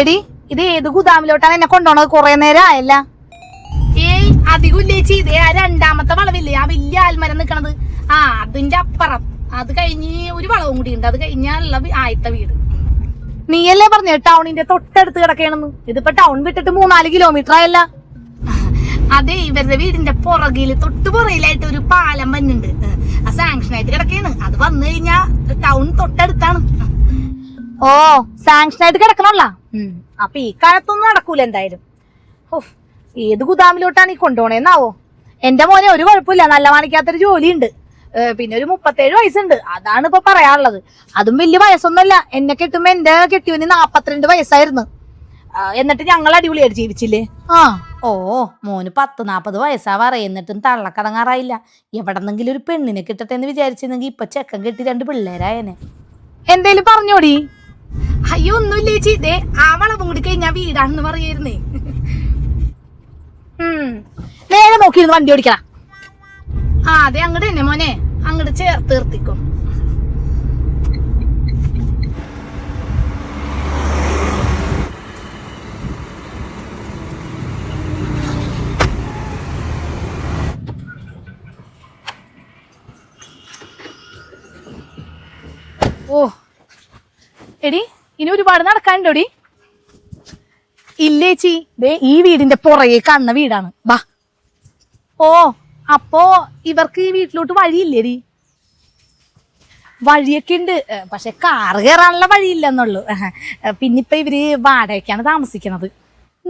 എടി ഇത് ഏത് ഗുദാമിലോട്ടാണ് എന്നെ കൊണ്ടുപോണത്? കൊറേ നേരം ആയല്ല. ഏയ് അധികം ചേച്ചി ഇതേ ആ രണ്ടാമത്തെ വളവില്ലേ? ആ വലിയ ആൽമരം നിക്കണത്. ആ അതിന്റെ അപ്പുറം. അത് കഴിഞ്ഞ് ഒരു വളവും കൂടി ഉണ്ട്. അത് കഴിഞ്ഞാലുള്ള ആയത്തെ വീട്. നീയല്ലേ പറഞ്ഞു ടൗണിന്റെ തൊട്ടടുത്ത് കിടക്കണെന്ന് ഇതിപ്പോ ടൗൺ വിട്ടിട്ട് മൂന്നാൽ കിലോമീറ്റർ ആയല്ല. അതെ ഇവരുടെ വീടിന്റെ പുറകിൽ തൊട്ട് പുറകിലായിട്ട് ഒരു പാലം വന്നുണ്ട് ആ സാങ്ഷൻ ആയിട്ട് കിടക്കാണ് അത് വന്നു കഴിഞ്ഞാ ടൗൺ തൊട്ടടുത്താണ് ഓ സാങ്ഷൻ ആയിട്ട് കിടക്കണല്ല. അപ്പൊ ഈ കാലത്തൊന്നും നടക്കൂല എന്തായാലും. ഓഹ് ഏത് ഗുദാമിലോട്ടാണ് ഈ കൊണ്ടുപോണേന്നാവോ? എന്റെ മോനെ ഒരു കുഴപ്പമില്ല നല്ല മാണിക്കാത്തൊരു ജോലിയുണ്ട്. പിന്നെ ഒരു മുപ്പത്തേഴ് വയസ്സുണ്ട്. അതാണ് ഇപ്പൊ പറയാനുള്ളത്. അതും വലിയ വയസ്സൊന്നുമല്ല. എന്നെ കെട്ടുമ്പോ എന്റെ കെട്ടിയവന് നാപ്പത്തിരണ്ട് വയസ്സായിരുന്നു. എന്നിട്ട് ഞങ്ങൾ അടിപൊളിയായിട്ട് ജീവിച്ചില്ലേ? ആ ഓ മോന് പത്ത് നാപ്പത് വയസ്സാ പറയുന്നിട്ടും തള്ളക്കടങ്ങാറായില്ല. എവിടെന്നെങ്കിലും ഒരു പെണ്ണിനെ കിട്ടട്ടെ എന്ന് വിചാരിച്ചിരുന്നെങ്കിൽ ഇപ്പൊ ചെക്കൻ കെട്ടി രണ്ട് പിള്ളേരായനെ. എന്തേലും പറഞ്ഞോടി. അയ്യോ ഒന്നുമില്ല ചേച്ചി? ഇതേ ആ വളവും കൂടി കഴിഞ്ഞാ വീടാണെന്ന് പറയായിരുന്നേ. നേരെ നോക്കിയിരുന്ന് വണ്ടി ഓടിക്കണ ആ അതെ അങ്ങോട്ട് തന്നെ മോനെ. അങ്ങോട്ട് ചേർത്ത് നിർത്തിക്കും. എടി ഇനി ഒരുപാട് നടക്കാനുണ്ടോടി? ഇല്ലേച്ചി ദേ ഈ വീടിന്റെ പുറകെ കാണുന്ന വീടാണ്. വാ. ഓ അപ്പോ ഇവർക്ക് ഈ വീട്ടിലോട്ട് വഴിയില്ലേടി? വഴിയൊക്കെ ഉണ്ട്. പക്ഷെ കാറ് കയറാനുള്ള വഴിയില്ലെന്നുള്ളു പിന്നിപ്പൊ ഇവർ വാടകയ്ക്കാണ് താമസിക്കുന്നത്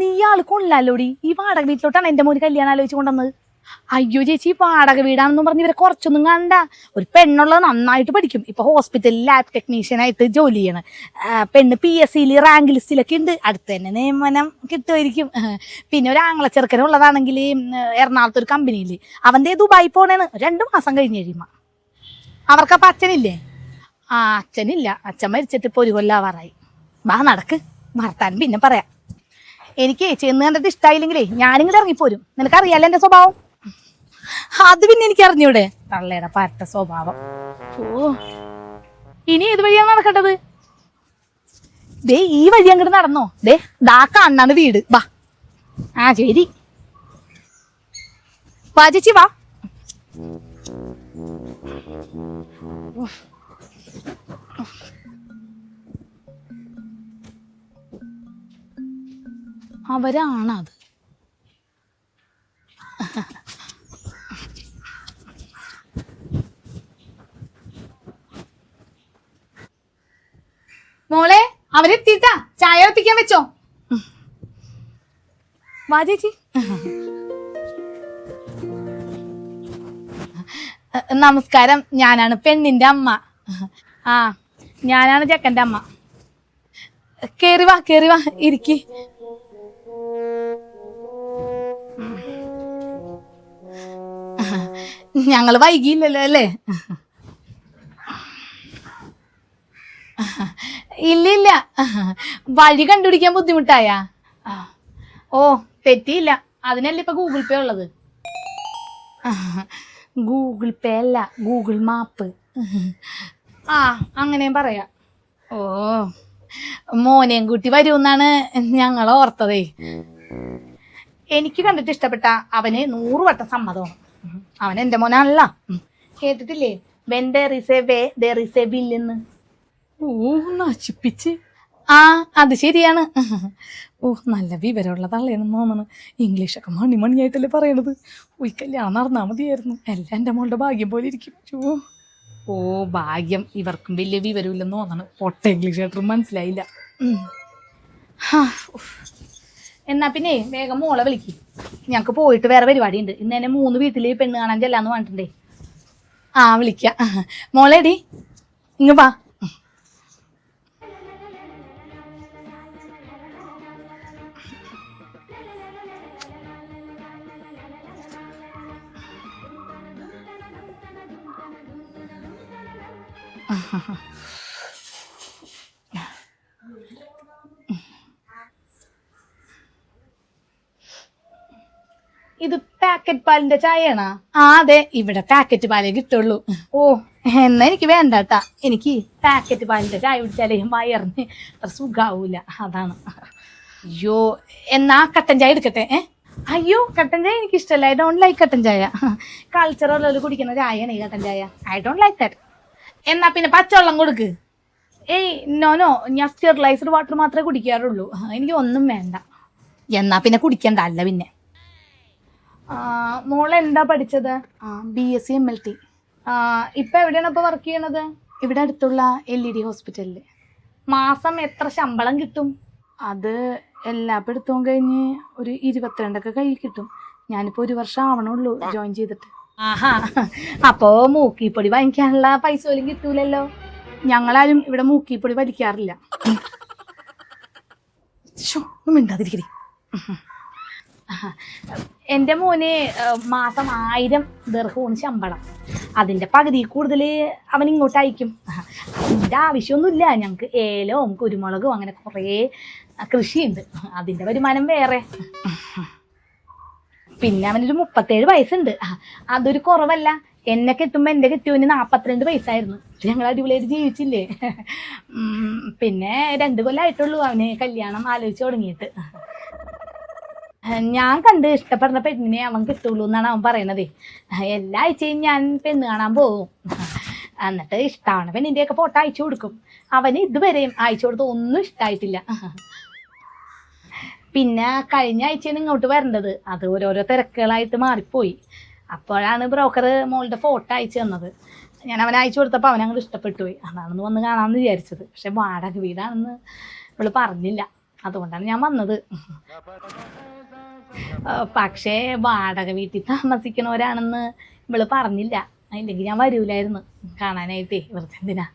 നീ ആൾ കൊള്ളാലോടി. ഈ വാടക വീട്ടിലോട്ടാണ് എന്റെ മോന് കല്യാണം ആലോചിച്ച് കൊണ്ടുവന്നത്. അയ്യോ ചേച്ചി വാടക വീടാണെന്നും പറഞ്ഞ് ഇവരെ കുറച്ചൊന്നും കണ്ട. ഒരു പെണ്ണുള്ളത് നന്നായിട്ട് പഠിക്കും. ഇപ്പൊ ഹോസ്പിറ്റലിൽ ലാബ് ടെക്നീഷ്യൻ ആയിട്ട് ജോലി ചെയ്യണം. പെണ്ണ് പി എസ് സിയിൽ റാങ്ക് ലിസ്റ്റിലൊക്കെ ഉണ്ട്. അടുത്ത് തന്നെ നിയമനം കിട്ടുമായിരിക്കും. പിന്നെ ഒരു ആംഗ്ല ചെറുക്കനുള്ളതാണെങ്കിൽ എറണാകുളത്ത് ഒരു കമ്പനിയിൽ അവന്റെ ദുബായി പോണേന്ന് രണ്ടു മാസം കഴിഞ്ഞ് കഴിയുമ്പോ. അവർക്കപ്പം അച്ഛനില്ലേ? ആ അച്ഛനില്ല. അച്ഛൻ മരിച്ചിട്ട് ഇപ്പൊ ഒരു കൊല്ലാവാറായി വാ നടക്ക്. വർത്താൻ പിന്നെ പറയാം. എനിക്ക് ചെന്ന് കണ്ടിട്ട് ഇഷ്ടമായില്ലെങ്കിലേ ഞാനിങ്ങോട്ട് ഇറങ്ങിപ്പോരും. നിനക്കറിയാലോ എന്റെ സ്വഭാവം? അത് പിന്നെ എനിക്ക് അറിഞ്ഞൂടെ തള്ളയുടെ പരട്ട സ്വഭാവം. ഓ ഇനി ഏത് വഴിയാണ് നടക്കേണ്ടത്? ദേ ഈ വഴി അങ്ങോട്ട് നടന്നോ? ദേ ദാ കണ്ണാണ് വീട്. വാ. ആ ശരി. വാ ചേച്ചി വാ. അവരാണത്. മോളെ അവരെത്തിട്ടാ ചായ എത്തിക്കാൻ വെച്ചോ? വാ ചേച്ചി. നമസ്കാരം ഞാനാണ് പെണ്ണിന്റെ അമ്മ. ആ ഞാനാണ് ചെക്കന്റെ അമ്മ. കേറി വാ കേറി വാ ഇരിക്കി. ഞങ്ങൾ വൈകിയില്ലല്ലോ അല്ലേ? ഇല്ല ഇല്ല വഴി കണ്ടുപിടിക്കാൻ ബുദ്ധിമുട്ടായാ? ഓ തെറ്റിയില്ല. അതിനല്ലേ ഇപ്പൊ ഗൂഗിൾ പേ ഉള്ളത്? ഗൂഗിൾ പേ അല്ല ഗൂഗിൾ മാപ്പ് ആ അങ്ങനെയും പറയാ. ഓ മോനെയും കൂട്ടി വരുമെന്നാണ് ഞങ്ങൾ ഓർത്തതേ. എനിക്ക് കണ്ടിട്ട് ഇഷ്ടപ്പെട്ട അവന് നൂറ് വട്ടം സമ്മതമാണ്. അവൻ എന്റെ മോനാണല്ല. കേട്ടിട്ടില്ലേ? When there is a way there is a വില്ലെന്ന് ഓ നശിപ്പിച്ച്. ആ അത് ശരിയാണ്. ഓ നല്ല വിവരമുള്ള തള്ളയാണെന്ന് തോന്നുന്നു. ഇംഗ്ലീഷൊക്കെ മണി മണിയായിട്ടല്ലേ പറയണത്? ഓ ഈ കല്യാണം നടന്നാൽ മതിയായിരുന്നു. എല്ലാം എന്റെ മോളുടെ ഭാഗ്യം പോലെ ഇരിക്കും. ഓ ഓ ഭാഗ്യം. ഇവർക്കും വലിയ വിവരമില്ലെന്ന് തോന്നണം. പൊട്ട ഇംഗ്ലീഷ് ആയിട്ടും മനസ്സിലായില്ല എന്നാ പിന്നെ വേഗം മോളെ വിളിക്ക്. ഞങ്ങൾക്ക് പോയിട്ട് വേറെ പരിപാടി ഉണ്ട് ഇന്ന് തന്നെ മൂന്ന് വീട്ടിൽ പെണ്ണ് കാണാൻ ചെല്ലാന്ന് പറഞ്ഞിട്ടുണ്ടേ. ആ വിളിക്കാം. മോളെടി ഇങ്ങ് വാ. ഇത് പാക്കറ്റ് പാലിന്റെ ചായയാണോ? ആ അതെ ഇവിടെ പാക്കറ്റ് പാലേ കിട്ടുള്ളൂ. ഓ എന്നാ എനിക്ക് വേണ്ട എനിക്ക് പാക്കറ്റ് പാലിന്റെ ചായ കുടിച്ചാലേ വയറിന് അത്ര സുഖാവൂല. അതാണ്. അയ്യോ എന്നാ കട്ടൻ ചായ എടുക്കട്ടെ ഏ? അയ്യോ കട്ടൻ ചായ എനിക്ക് ഇഷ്ടമല്ല ഐ ഡോണ്ട് ലൈക്ക് കട്ടൻ ചായ. കൾച്ചറൽ കുടിക്കുന്ന ചായയാണ് കട്ടൻ ചായ. ഐ ഡോണ്ട് ലൈക്ക് ദാറ്റ് എന്നാ പിന്നെ പച്ചവെള്ളം കൊടുക്ക്. ഏയ് നോ നോ ഞാൻ സ്റ്റെറിലൈസ്ഡ് വാട്ടർ മാത്രമേ കുടിക്കാറുള്ളൂ. എനിക്ക് ഒന്നും വേണ്ട. എന്നാ പിന്നെ കുടിക്കണ്ട അല്ല പിന്നെ. മോൾ എന്താ പഠിച്ചത്? B S C M L T ഇപ്പൊ എവിടെയാണ് ഇപ്പൊ വർക്ക് ചെയ്യണത്? ഇവിടെ അടുത്തുള്ള എൽ ഇ ഡി ഹോസ്പിറ്റലിൽ മാസം എത്ര ശമ്പളം കിട്ടും? അത് എല്ലാ പഠിത്തവും കഴിഞ്ഞ് ഒരു ഇരുപത്തിരണ്ടൊക്കെ കയ്യിൽ കിട്ടും. ഞാനിപ്പോ ഒരു വർഷം ആവണുള്ളൂ ജോയിൻ ചെയ്തിട്ട്. ആഹാ. അപ്പോ മൂക്കിപ്പൊടി വാങ്ങിക്കാനുള്ള പൈസ പോലും കിട്ടൂലല്ലോ. ഞങ്ങളാരും ഇവിടെ മൂക്കിപ്പൊടി വലിക്കാറില്ല. എന്റെ മോനെ മിണ്ടാതിരിക്കടി. എന്റെ മോന് ഏഹ്, മാസം ആയിരം ദർഹൂണ് ശമ്പളം. അതിന്റെ പകുതി കൂടുതൽ അവൻ ഇങ്ങോട്ട് അയക്കും. അതിന്റെ ആവശ്യമൊന്നുമില്ല. ഞങ്ങൾക്ക് ഏലവും കുരുമുളകും അങ്ങനെ കുറേ കൃഷിയുണ്ട്. അതിന്റെ വരുമാനം വേറെ. പിന്നെ അവനൊരു മുപ്പത്തേഴ് വയസ്സുണ്ട്. അതൊരു കുറവല്ല. എന്നെ കെട്ടുമ്പോ എന്റെ കിട്ടിയവന് നാൽപ്പത്തിരണ്ട് വയസ്സായിരുന്നു. ഞങ്ങൾ അടിപൊളിയായിട്ട് ജീവിച്ചില്ലേ? പിന്നെ രണ്ട് കൊല്ലമായിട്ടുള്ളൂ അവന് കല്യാണം ആലോചിച്ച് തുടങ്ങിയിട്ട്. ഞാൻ കണ്ട് ഇഷ്ടപ്പെടുന്ന പെണ്ണിനെ അവൻ കിട്ടുള്ളൂ എന്നാണ് അവൻ പറയണത്. എല്ലാ ആഴ്ചയും ഞാൻ പെണ്ണ് കാണാൻ പോകും. എന്നിട്ട് ഇഷ്ടമാണ് പെണ്ണിന്റെയൊക്കെ ഫോട്ടോ അയച്ചു കൊടുക്കും. അവന് ഇതുവരെയും അയച്ചു കൊടുത്ത് ഒന്നും ഇഷ്ടമായിട്ടില്ല പിന്നെ കഴിഞ്ഞ ആഴ്ചയാണ് ഇങ്ങോട്ട് വരേണ്ടത്. അത് ഓരോരോ തിരക്കുകളായിട്ട് മാറിപ്പോയി. അപ്പോഴാണ് ബ്രോക്കർ മോളുടെ ഫോട്ടോ അയച്ചു തന്നത്. ഞാൻ അവനെ അയച്ചു കൊടുത്തപ്പോൾ അവൻ അങ്ങോട്ട് ഇഷ്ടപ്പെട്ടു പോയി അതാണെന്ന് വന്ന് കാണാമെന്ന് വിചാരിച്ചത്. പക്ഷെ വാടക വീടാണെന്ന് ഇവൾ പറഞ്ഞില്ല. അതുകൊണ്ടാണ് ഞാൻ വന്നത്. പക്ഷേ വാടക വീട്ടിൽ താമസിക്കണവരാണെന്ന് ഇവൾ പറഞ്ഞില്ല. അല്ലെങ്കിൽ ഞാൻ വരൂലായിരുന്നു. കാണാനായിട്ടേ. വെറുതെ എന്തിനാ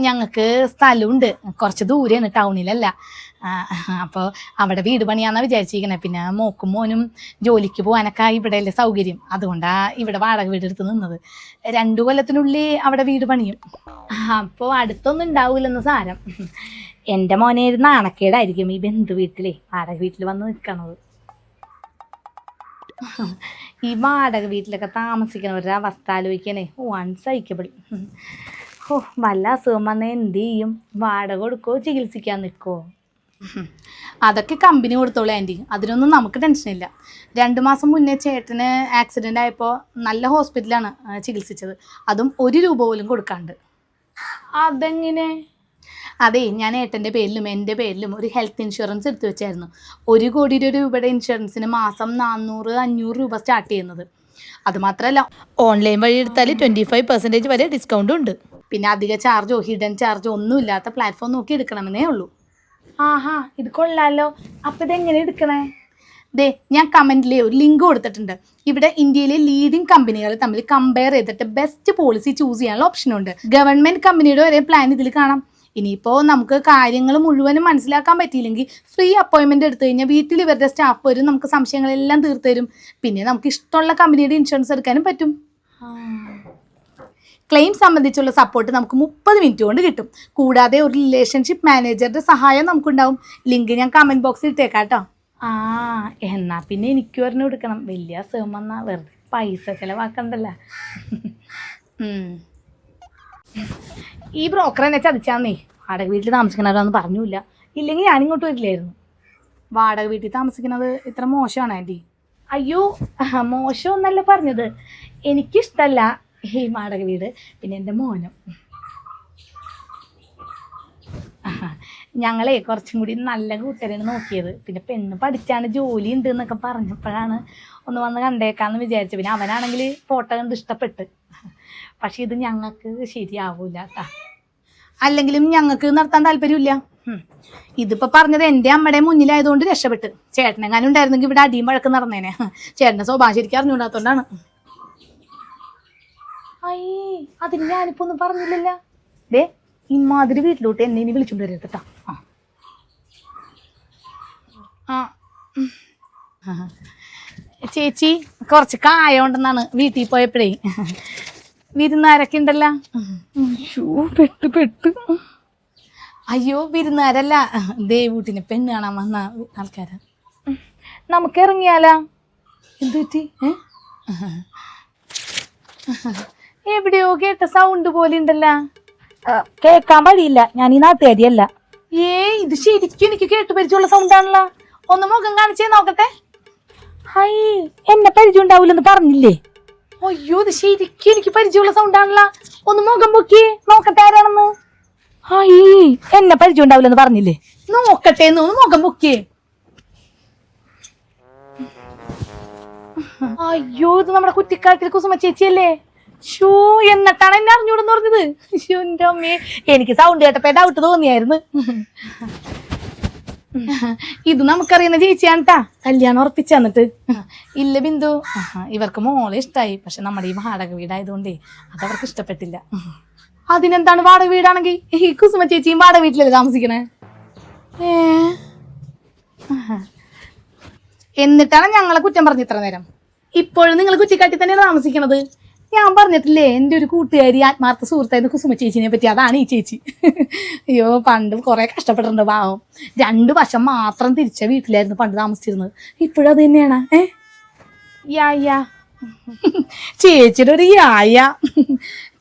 ഞങ്ങൾക്ക് സ്ഥലമുണ്ട്. കുറച്ച് ദൂരെയാണ് ടൗണിലല്ല. അപ്പോൾ അവിടെ വീട് പണിയാന്നാണ് വിചാരിച്ചിരിക്കുന്നത് പിന്നെ മോക്കും മോനും ജോലിക്ക് പോകാനൊക്കെ ഇവിടെ അല്ലേ സൗകര്യം. അതുകൊണ്ടാണ് ഇവിടെ വാടക വീട് എടുത്ത് നിന്നത്. രണ്ടു കൊല്ലത്തിനുള്ളിൽ അവിടെ വീട് പണിയും. അപ്പോൾ അടുത്തൊന്നും ഉണ്ടാവില്ലെന്ന് സാരം. എന്റെ മോനെ ഒരു നാണക്കേടായിരിക്കും ഈ ബന്ധു വീട്ടിലേ. വാടക വീട്ടിൽ വന്ന് നിൽക്കണത് ഈ വാടക വീട്ടിലൊക്കെ താമസിക്കുന്നവരുടെ അവസ്ഥ ആലോചിക്കണേ. ഓ അൺസഹിക്കബിൾ ഓ വല്ല അസുഖം വന്നാൽ എന്ത് ചെയ്യും? വാടക കൊടുക്കോ ചികിത്സിക്കാൻ നിൽക്കോ അതൊക്കെ കമ്പനി കൊടുത്തോളൂ ആന്റി. അതിനൊന്നും നമുക്ക് ടെൻഷനില്ല രണ്ട് മാസം മുന്നേ ചേട്ടന് ആക്സിഡന്റ് ആയപ്പോൾ നല്ല ഹോസ്പിറ്റലാണ് ചികിത്സിച്ചത്. അതും ഒരു രൂപ പോലും കൊടുക്കാണ്ട്. അതെങ്ങനെ? അതെ ഞാൻ ഏട്ടന്റെ പേരിലും എന്റെ പേരിലും ഒരു ഹെൽത്ത് ഇൻഷുറൻസ് എടുത്തു വെച്ചായിരുന്നു. ഒരു കോടി രൂപയുടെ ഇൻഷുറൻസിന് മാസം നാനൂറ് അഞ്ഞൂറ് രൂപ സ്റ്റാർട്ട് ചെയ്യുന്നത്. അതുമാത്രമല്ല ഓൺലൈൻ വഴി എടുത്താൽ ട്വന്റി ഫൈവ് പെർസെന്റേജ് വരെ ഡിസ്കൗണ്ട് ഉണ്ട്. പിന്നെ അധിക ചാർജോ ഹിഡൻ ചാർജോ ഒന്നും ഇല്ലാത്ത പ്ലാറ്റ്ഫോം നോക്കി എടുക്കണമെന്നേ ഉള്ളൂ. ആഹാ ഇത് കൊള്ളാലോ. അപ്പം ഇതെങ്ങനെ എടുക്കണേ? ദേ ഞാൻ കമന്റിൽ ഒരു ലിങ്ക് കൊടുത്തിട്ടുണ്ട്. ഇവിടെ ഇന്ത്യയിലെ ലീഡിംഗ് കമ്പനികൾ തമ്മിൽ കമ്പയർ ചെയ്തിട്ട് ബെസ്റ്റ് പോളിസി ചൂസ് ചെയ്യാനുള്ള ഓപ്ഷൻ ഉണ്ട്. ഗവൺമെന്റ് കമ്പനിയുടെ ഒരേ പ്ലാൻ ഇതിൽ കാണാം. ഇനിയിപ്പോൾ നമുക്ക് കാര്യങ്ങൾ മുഴുവനും മനസ്സിലാക്കാൻ പറ്റിയില്ലെങ്കിൽ ഫ്രീ അപ്പോയിന്റ്മെന്റ് എടുത്തു കഴിഞ്ഞാൽ വീട്ടിൽ ഇവരുടെ സ്റ്റാഫ് വരും നമുക്ക് സംശയങ്ങളെല്ലാം തീർത്തു തരും. പിന്നെ നമുക്ക് ഇഷ്ടമുള്ള കമ്പനിയുടെ ഇൻഷുറൻസ് എടുക്കാനും പറ്റും. ക്ലെയിം സംബന്ധിച്ചുള്ള സപ്പോർട്ട് നമുക്ക് മുപ്പത് മിനിറ്റ് കൊണ്ട് കിട്ടും. കൂടാതെ ഒരു റിലേഷൻഷിപ്പ് മാനേജറുടെ സഹായം നമുക്കുണ്ടാവും. ലിങ്ക് ഞാൻ കമന്റ് ബോക്സിൽ ഇട്ടേക്കാം കേട്ടോ ആ എന്നാ പിന്നെ എനിക്ക് പറഞ്ഞു കൊടുക്കണം. വലിയ അസുഖം വന്നാ വെറുതെ പൈസ ചിലവാക്കണ്ടല്ല. ഈ ബ്രോക്കർ എന്നെ ചതിച്ചാന്നേ. വാടക വീട്ടിൽ താമസിക്കണവരാന്ന് പറഞ്ഞില്ല. ഇല്ലെങ്കിൽ ഞാനിങ്ങോട്ട് വരില്ലായിരുന്നു. വാടക വീട്ടിൽ താമസിക്കുന്നത് ഇത്ര മോശമാണ് ആന്റി അയ്യോ മോശമൊന്നല്ല പറഞ്ഞത്. എനിക്കിഷ്ടല്ല. ഈ മാടക വീട് പിന്നെ എന്റെ മോനും. ഞങ്ങളെ കുറച്ചും കൂടി നല്ല കൂട്ടരാണ് നോക്കിയത്. പിന്നെ പെണ്ണ് പഠിച്ചാണ് ജോലി ഉണ്ട് എന്നൊക്കെ പറഞ്ഞപ്പോഴാണ് ഒന്ന് വന്ന് കണ്ടേക്കാന്ന് വിചാരിച്ചു. പിന്നെ അവനാണെങ്കിൽ ഫോട്ടോ കണ്ട് ഇഷ്ടപ്പെട്ട്. പക്ഷെ ഇത് ഞങ്ങൾക്ക് ശരിയാവൂല അല്ലെങ്കിലും ഞങ്ങൾക്ക് നടത്താൻ താല്പര്യമില്ല. ഇതിപ്പോൾ ഇതിപ്പോ പറഞ്ഞത് എന്റെ അമ്മയുടെ മുന്നിലായതുകൊണ്ട് രക്ഷപ്പെട്ട്. ചേട്ടനെങ്ങാനും ഉണ്ടായിരുന്നെങ്കിൽ ഇവിടെ അടിയും വഴക്ക് നടന്നേനെ. ചേട്ടന്റെ സ്വഭാവം ശരിക്കും അറിഞ്ഞുകൂടാത്തോണ്ടാണ് അയ്യേ അതിന് ഞാനിപ്പോ ഒന്നും പറഞ്ഞില്ലല്ലോ. ദേ ഇമാതിരി വീട്ടിലോട്ട് എന്നെ ഇനി വിളിച്ചോണ്ട് വരരുത് കേട്ടോ ആ. ചേച്ചി കുറച്ച് കായ ഉണ്ടെന്നാണ് വീട്ടിൽ പോയപ്പോഴേ. വിരുന്നാരൊക്കെ ഉണ്ടല്ലോ. പെട്ട് പെട്ട്. അയ്യോ വിരുന്നാരല്ല. ദേവൂട്ടിനെ പെണ്ണ് കാണാൻ വന്ന ആൾക്കാരാ. നമുക്ക് ഇറങ്ങിയാലാ എന്തു പറ്റി? ഏ? എവിടെയോ കേട്ട സൗണ്ട് പോലെ ഉണ്ടല്ലോ. കേക്കാൻ വഴിയില്ല. ഞാൻ ഈ നാട്ടുകാരിയല്ല. ഏ ഇത് ശരിക്കും എനിക്ക് കേട്ട് പരിചയമുള്ള സൗണ്ട് ആണല്ലോ. ഒന്ന് മുഖം കാണിച്ചേ നോക്കട്ടെ. ഹൈ എന്നെ പരിചയം ഉണ്ടാവില്ലെന്ന് പറഞ്ഞില്ലേ? അയ്യോ ഇത് ശരിക്കും എനിക്ക് പരിചയമുള്ള സൗണ്ട് ആണല്ലോ. ഒന്ന് മുഖം പൊക്കി നോക്കട്ടെ ആരാണെന്ന്. ഹൈ എന്നെ പരിചയം ഉണ്ടാവില്ലെന്ന് പറഞ്ഞില്ലേ? നോക്കട്ടെ എന്ന് ഒന്ന് മുഖം പൊക്കിയേ. അയ്യോ ഇത് നമ്മുടെ കുറ്റിക്കാട്ടിൽ കുസുമ ചേച്ചിയല്ലേ? ഷോ എന്നിട്ടാണ് എന്നെ അറിഞ്ഞൂടെന്ന് പറഞ്ഞത്. അമ്മേ. എനിക്ക് സൗണ്ട് കേട്ടപ്പോ ഡൗട്ട് തോന്നിയായിരുന്നു. ഇത് നമുക്കറിയുന്ന ചേച്ചിയാണ് ട്ടാ കല്യാണം ഉറപ്പിച്ചു തന്നിട്ട്. ഇല്ല ബിന്ദു. ഇവർക്ക് മോളെ ഇഷ്ടായി. പക്ഷെ നമ്മുടെ ഈ വാടക വീടായതുകൊണ്ടേ അത് അവർക്ക് ഇഷ്ടപ്പെട്ടില്ല. അതിനെന്താണ് വാടക വീടാണെങ്കിൽ? ഈ കുസുമ ചേച്ചിയും വാടക വീട്ടിലല്ലേ താമസിക്കണേ? ഏ? എന്നിട്ടാണ് ഞങ്ങളെ കുറ്റം പറഞ്ഞ ഇത്ര നേരം. ഇപ്പോഴും നിങ്ങൾ കുറ്റിക്കാട്ടി തന്നെയാണ് താമസിക്കണത്. ഞാൻ പറഞ്ഞിട്ടില്ലേ എന്റെ ഒരു കൂട്ടുകാരി ആത്മാർത്ഥ സുഹൃത്തായിരുന്നു കുസുമ ചേച്ചിനെ പറ്റി. അതാണ് ഈ ചേച്ചി. അയ്യോ പണ്ട് കുറെ കഷ്ടപ്പെട്ടിട്ടുണ്ട് പാവം. രണ്ടു വർഷം മാത്രം തിരിച്ച വീട്ടിലായിരുന്നു പണ്ട് താമസിച്ചിരുന്നത്. ഇപ്പോഴും അത് തന്നെയാണ്. ഏ? യാ യാ ചേച്ചിയുടെ ഒരു യായ.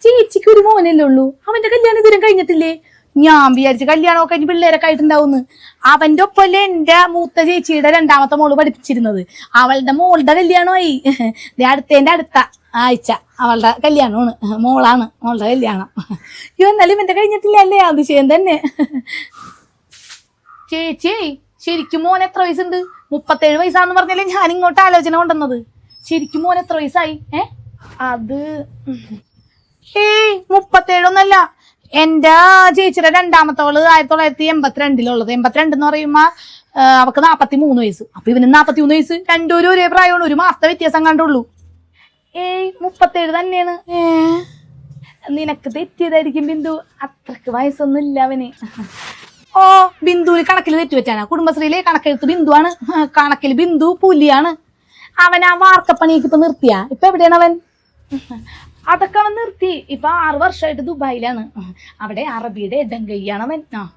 ചേച്ചിക്ക് ഒരു മോനല്ലേ ഉള്ളൂ. അവന്റെ കല്യാണം ദൂരം കഴിഞ്ഞിട്ടില്ലേ? ഞാൻ വിചാരിച്ചു കല്യാണമൊക്കെ കഴിഞ്ഞ് പിള്ളേരൊക്കെ ആയിട്ടുണ്ടാവുന്നു. അവന്റെ ഒപ്പമല്ലേ എന്റെ മൂത്ത ചേച്ചിയുടെ രണ്ടാമത്തെ മോൾ പഠിപ്പിച്ചിരുന്നത്. അവളുടെ മോളുടെ കല്യാണമായി. അടുത്തേന്റെ അടുത്ത ആഴ്ച അവളുടെ കല്യാണമാണ്. മോളാണ് മോളുടെ കല്യാണം. അയ്യോ എന്നാലും ഇവന്റെ കഴിഞ്ഞിട്ടില്ല അല്ലേ? അതിശയം തന്നെ. ചേച്ചി ശരിക്കും മോൻ എത്ര വയസ്സുണ്ട്? മുപ്പത്തേഴ് വയസ്സാന്ന് പറഞ്ഞല്ലേ ഞാൻ ഇങ്ങോട്ട് ആലോചന കൊണ്ടുവന്നത്. ശരിക്കും മോൻ എത്ര വയസ്സായി? ഏ? അത് ഏയ് മുപ്പത്തേഴൊന്നല്ല. എന്റെ ചേച്ചിയുടെ രണ്ടാമത്തവൾ ആയിരത്തി തൊള്ളായിരത്തി എൺപത്തിരണ്ടിലുള്ളത് എൺപത്തിരണ്ട് എന്ന് പറയുമ്പോ അവക്ക് നാപ്പത്തി മൂന്ന് വയസ്സ്. അപ്പൊ ഇവന് നാപ്പത്തി മൂന്ന് വയസ്സ്. രണ്ടുപേരും ഒരേ പ്രായമാണ്. ഒരു മാസത്തെ വ്യത്യാസം കണ്ടുള്ളൂ. ഏയ് മുപ്പത്തേഴ് തന്നെയാണ്. നിനക്ക് തെറ്റിയതായിരിക്കും ബിന്ദു. അത്രയ്ക്ക് വയസ്സൊന്നും ഇല്ല അവന്. ഓ ബിന്ദുവിന് കണക്കിൽ തെറ്റുപറ്റാനാ കുടുംബശ്രീയിലെ കണക്കെഴുത്ത് ബിന്ദുവാണ്. കണക്കിൽ ബിന്ദു പുലിയാണ്. അവൻ ആ വാർക്കപ്പണിയൊക്കെ ഇപ്പൊ നിർത്തിയാ? ഇപ്പൊ എവിടെയാണ് അവൻ? അതൊക്കെ അവൻ നിർത്തി. ഇപ്പൊ ആറു വർഷമായിട്ട് ദുബായിലാണ്. അവിടെ അറബിയുടെ ഇടങ്കയ്യാണ് അവൻ. ആ.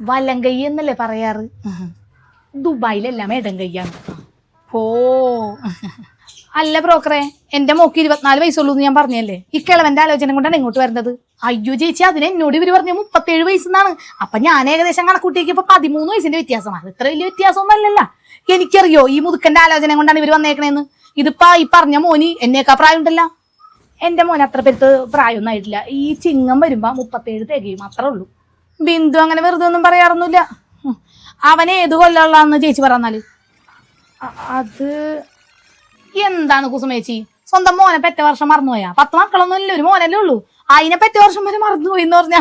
വലങ്കൈ എന്നല്ലേ പറയാറ്? ദുബായിലെല്ലാം ഇടങ്കയ്യാണ് ഓ. അല്ല ബ്രോക്കറെ എന്റെ മോക്ക് ഇരുപത്തിനാല് വയസ്സുള്ളൂ എന്ന് ഞാൻ പറഞ്ഞല്ലേ? ഈ ആലോചന കൊണ്ടാണ് ഇങ്ങോട്ട് വരുന്നത്. അയ്യോ ചേച്ചി അതിന് എന്നോട് ഇവർ പറഞ്ഞു മുപ്പത്തേഴ് വയസ്സെന്നാണ്. അപ്പൊ ഞാൻ ഏകദേശം കണക്കൂട്ടിയേക്ക് പതിമൂന്ന് വയസ്സിന്റെ വ്യത്യാസമാണ്. ഇത്ര വലിയ വ്യത്യാസമൊന്നും അല്ലല്ല എനിക്കറിയോ ഈ മുതുക്കന്റെ ആലോചന കൊണ്ടാണ് ഇവർ വന്നേക്കണേന്ന്? ഇതിപ്പോ ഈ പറഞ്ഞ മോനി എന്നേക്കാ പ്രായം ഉണ്ടല്ലോ എന്റെ മോൻ അത്ര പേരുത്ത് പ്രായമൊന്നും ആയിട്ടില്ല. ഈ ചിങ്ങം വരുമ്പോ മുപ്പത്തേഴ് തികയും അത്രേ ഉള്ളൂ. ബിന്ദു അങ്ങനെ വെറുതെ ഒന്നും പറയാറൊന്നുമില്ല. അവനെ ഏത് കൊല്ലാന്ന് ചേച്ചി പറഞ്ഞാൽ? അത് എന്താണ് കുസുമേച്ചി സ്വന്തം മോനെ പെറ്റ വർഷം മറന്നുപോയാ? പത്ത് മക്കളൊന്നും ഇല്ല ഒരു മോനല്ലേ ഉള്ളൂ. അതിനെ പെറ്റ വർഷം വരെ മറന്നുപോയി എന്ന് പറഞ്ഞാ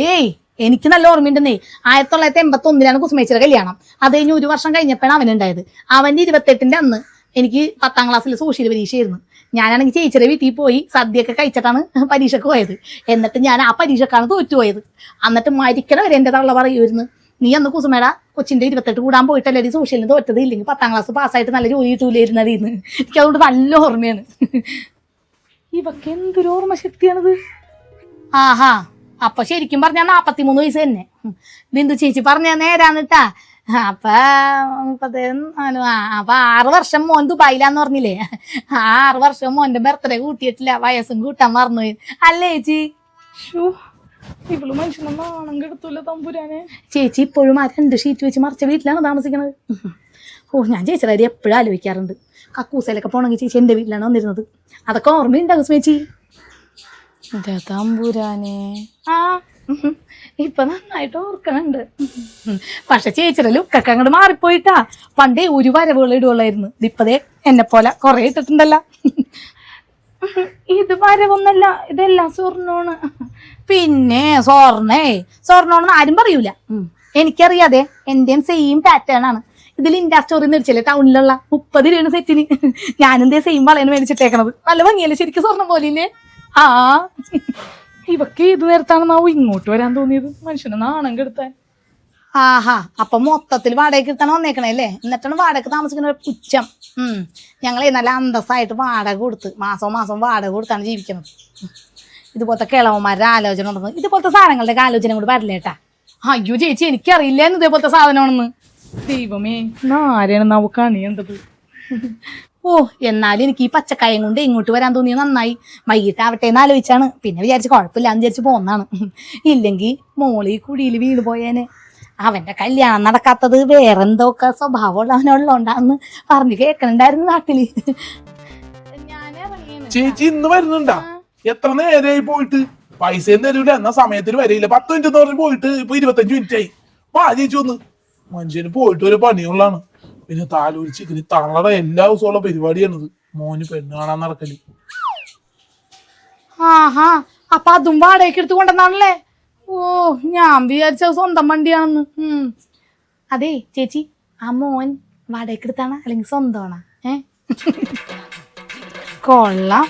ഏയ് എനിക്ക് നല്ല ഓർമ്മയുണ്ടെന്നേ. ആയിരത്തി തൊള്ളായിരത്തി എൺപത്തി ഒന്നിലാണ് കുസുമേച്ചിയുടെ കല്യാണം. അത് കഴിഞ്ഞ് ഒരു വർഷം കഴിഞ്ഞപ്പോഴാണ് അവനുണ്ടായത്. അവന്റെ ഇരുപത്തെട്ടിന്റെ അന്ന്. എനിക്ക് പത്താം ക്ലാസ്സിൽ സോഷ്യൽ പരീക്ഷയായിരുന്നു. ഞാനാണെങ്കിൽ ചേച്ചിയുടെ വീട്ടിൽ പോയി സദ്യയൊക്കെ കഴിച്ചിട്ടാണ് പരീക്ഷയ്ക്ക് പോയത്. എന്നിട്ട് ഞാൻ ആ പരീക്ഷക്കാണ് തോറ്റുപോയത്. എന്നിട്ട് മരിക്കണ വരെ എന്റെ തള്ള പറയുമായിരുന്നു നീ അന്ന് കുസുമേട കൊച്ചിന്റെ ഇരുപത്തെട്ട് കൂടാൻ പോയിട്ടല്ലേ ഈ സോഷ്യലിന് തോറ്റത്? ഇല്ലെങ്കിൽ പത്താം ക്ലാസ് പാസ്സായിട്ട് നല്ല ജോലി കിട്ടൂലായിരുന്നതിന്ന് എനിക്ക് അതുകൊണ്ട് നല്ല ഓർമ്മയാണ്. ഇവക്ക് എന്തൊരു ഓർമ്മ ശക്തിയാണിത് ആഹാ അപ്പൊ ശരിക്കും പറഞ്ഞാൽ നാപ്പത്തിമൂന്ന് വയസ്സ് തന്നെ. ബിന്ദു ചേച്ചി പറഞ്ഞ നേരാണ് കേട്ടാ അപ്പൊ അപ്പൊ ആറ് വർഷം മോൻ ദുബായിലാന്ന് പറഞ്ഞില്ലേ? ആ ആറ് വർഷം മോന്റെ ബർത്ത്ഡേ കൂട്ടിയിട്ടില്ല വയസ്സും കൂട്ടാൻ മറന്നുപോയി അല്ലേ ചേച്ചി? ഇവൾ മനുഷ്യനെ നാണം കെടുത്തൂല തമ്പുരാനെ? ചേച്ചി ഇപ്പോഴും ആ രണ്ട് ഷീറ്റ് വെച്ച് മറിച്ച വീട്ടിലാണ് താമസിക്കുന്നത് ഓ ഞാൻ ചേച്ചിയുടെ കാര്യം എപ്പോഴും ആലോചിക്കാറുണ്ട്. കക്കൂസയിലൊക്കെ പോണെങ്കിൽ ചേച്ചി എന്റെ വീട്ടിലാണ് വന്നിരുന്നത്. അതൊക്കെ ഓർമ്മയുണ്ടാകും ചേച്ചി. എന്റെ തമ്പുരാനെ. ആ. ഇപ്പൊ നന്നായിട്ട് ഓർക്കണുണ്ട്. പക്ഷെ ചേച്ചിയുടെ ലുക്കൊക്കെ അങ്ങോട്ട് മാറിപ്പോയിട്ടാ. പണ്ടേ ഒരു വരവുകൾ ഇടുള്ളായിരുന്നു ഇതിപ്പതേ എന്നെ പോലെ കൊറേ ഇട്ടിട്ടുണ്ടല്ല. ഇത് വരവൊന്നല്ല ഇതെല്ലാം സ്വർണമാണ്. പിന്നെ സ്വർണേ സ്വർണോണെന്ന് ആരും പറയൂല. എനിക്കറിയാതെ എന്റെയും സെയിം പാറ്റേൺ ആണ്. ഇതിൽ ഇൻഡാ സ്റ്റോറി മേടിച്ചില്ലേ ടൗണിലുള്ള മുപ്പത് രൂപയാണ് സെറ്റിന് ഞാനെന്തേ സെയിം വളയാണ് മേടിച്ചിട്ടേക്കണത്. നല്ല ഭംഗിയല്ലേ? ശരിക്കും സ്വർണം പോലില്ലേ ആ. ഇവക്ക് ഏത് നേരത്താണെന്നാവും ഇങ്ങോട്ട് വരാൻ തോന്നിയത്? മനുഷ്യനെ നാണം കെടുത്താൻ. ആഹാ അപ്പൊ മൊത്തത്തിൽ വാടകയ്ക്ക് എടുത്താണ് വന്നേക്കണേ അല്ലേ? എന്നിട്ടാണ് വാടക താമസിക്കുന്ന ഒരു പുച്ഛം. ഉം. ഞങ്ങളെ നല്ല അന്തസ്സായിട്ട് വാടക കൊടുത്ത് മാസം മാസം വാടക കൊടുത്താണ് ജീവിക്കുന്നത്. ഇതുപോലത്തെ കിളവന്മാരുടെ ആലോചന ഉണ്ടെന്ന് ഇതുപോലത്തെ സാധനങ്ങളുടെ ആലോചന കൂടി വരില്ലേട്ടാ അയ്യോ ചേച്ചി എനിക്കറിയില്ലായിരുന്നു ഇതേപോലത്തെ സാധനമാണെന്ന്. ദൈവമേ ആരെയാണ് നാവ് കണിയേണ്ടത്? ഓ എന്നാലും എനിക്ക് ഈ പച്ചക്കായം കൊണ്ട് ഇങ്ങോട്ട് വരാൻ തോന്നിയത് നന്നായി. വൈകിട്ടാവട്ടെ എന്ന് ആലോചിച്ചാണ്. പിന്നെ വിചാരിച്ച് കുഴപ്പമില്ല എന്ന് വിചാരിച്ച് പോന്നാണ്. ഇല്ലെങ്കിൽ മോളി കുടിയിൽ വീണ് പോയേനെ. അവന്റെ കല്യാണം നടക്കാത്തത് വേറെന്തൊക്കെ സ്വഭാവമുള്ളവനുള്ളതുകൊണ്ടാന്ന് പറഞ്ഞു കേൾക്കണുണ്ടായിരുന്നു നാട്ടിൽ. ചേച്ചി ഇന്ന് വരുന്നുണ്ടാ? എത്ര നേരമായി പോയിട്ട്? പൈസ തരൂല എന്നാ സമയത്തിന് വരയില്ല പത്ത് മിനിറ്റ് എന്ന് പറഞ്ഞ് പോയിട്ട് ഇപ്പൊ ഇരുപത്തഞ്ച് മിനിറ്റ് ആയി. വാ ചേച്ചി ഒന്ന്. മനുഷ്യന് പോയിട്ട് ഒരു പണിയുള്ളതാണ്. പിന്നെ താലൂരി ചിക്കന് തള്ളട എല്ലാ ദിവസമുള്ള പരിപാടിയാണിത്. മോന് പെണ്ണ് കാണാൻ നടക്കൽ. ആഹാ അപ്പൊ അതും വാടകയ്ക്ക് എടുത്ത് കൊണ്ടെന്നാണല്ലേ ഓ ഞാൻ വിചാരിച്ച സ്വന്തം വണ്ടിയാണെന്ന്. അതെ ചേച്ചി ആ മോൻ വാടകയ്ക്ക് എടുത്താണ് അല്ലെങ്കിൽ സ്വന്തമാണോ? ഏ? കൊള്ളാം.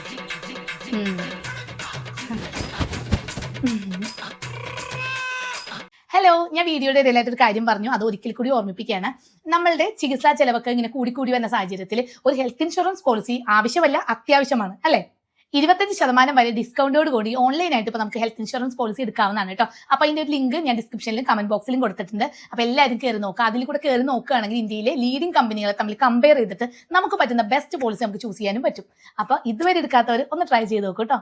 ഞാൻ വീഡിയോയുടെ ഒരു കാര്യം പറഞ്ഞു. അത് ഒരിക്കൽ കൂടി ഓർമ്മിപ്പിക്കുകയാണ്. നമ്മളുടെ ചികിത്സാ ചെലവൊക്കെ ഇങ്ങനെ കൂടി കൂടി വരുന്ന സാഹചര്യത്തിൽ ഒരു ഹെൽത്ത് ഇൻഷുറൻസ് പോളിസി ആവശ്യമല്ല അത്യാവശ്യമാണ്. അല്ലേ? ഇരുപത്തഞ്ച് ശതമാനം വരെ ഡിസ്കൗണ്ടോട് കൂടി ഓൺലൈനായിട്ട് ഇപ്പോൾ നമുക്ക് ഹെൽത്ത് ഇൻഷുറൻസ് പോളിസി എടുക്കാവുന്നതാണ് കേട്ടോ. അപ്പോൾ അതിന്റെ ഒരു ലിങ്ക് ഞാൻ ഡിസ്ക്രിപ്ഷനിലും കമന്റ് ബോക്സിലും കൊടുത്തിട്ടുണ്ട്. അപ്പോൾ എല്ലാവരും കയറി നോക്കുക. അതിൽ കൂടെ കയറി നോക്കുകയാണെങ്കിൽ ഇന്ത്യയിലെ ലീഡിംഗ് കമ്പനികളെ തമ്മിൽ കമ്പയർ ചെയ്തിട്ട് നമുക്ക് പറ്റുന്ന ബെസ്റ്റ് പോളിസി നമുക്ക് ചൂസ് ചെയ്യാനും പറ്റും. അപ്പോൾ ഇതുവരെ എടുക്കാത്തവർ ഒന്ന് ട്രൈ ചെയ്ത് നോക്കൂ കേട്ടോ.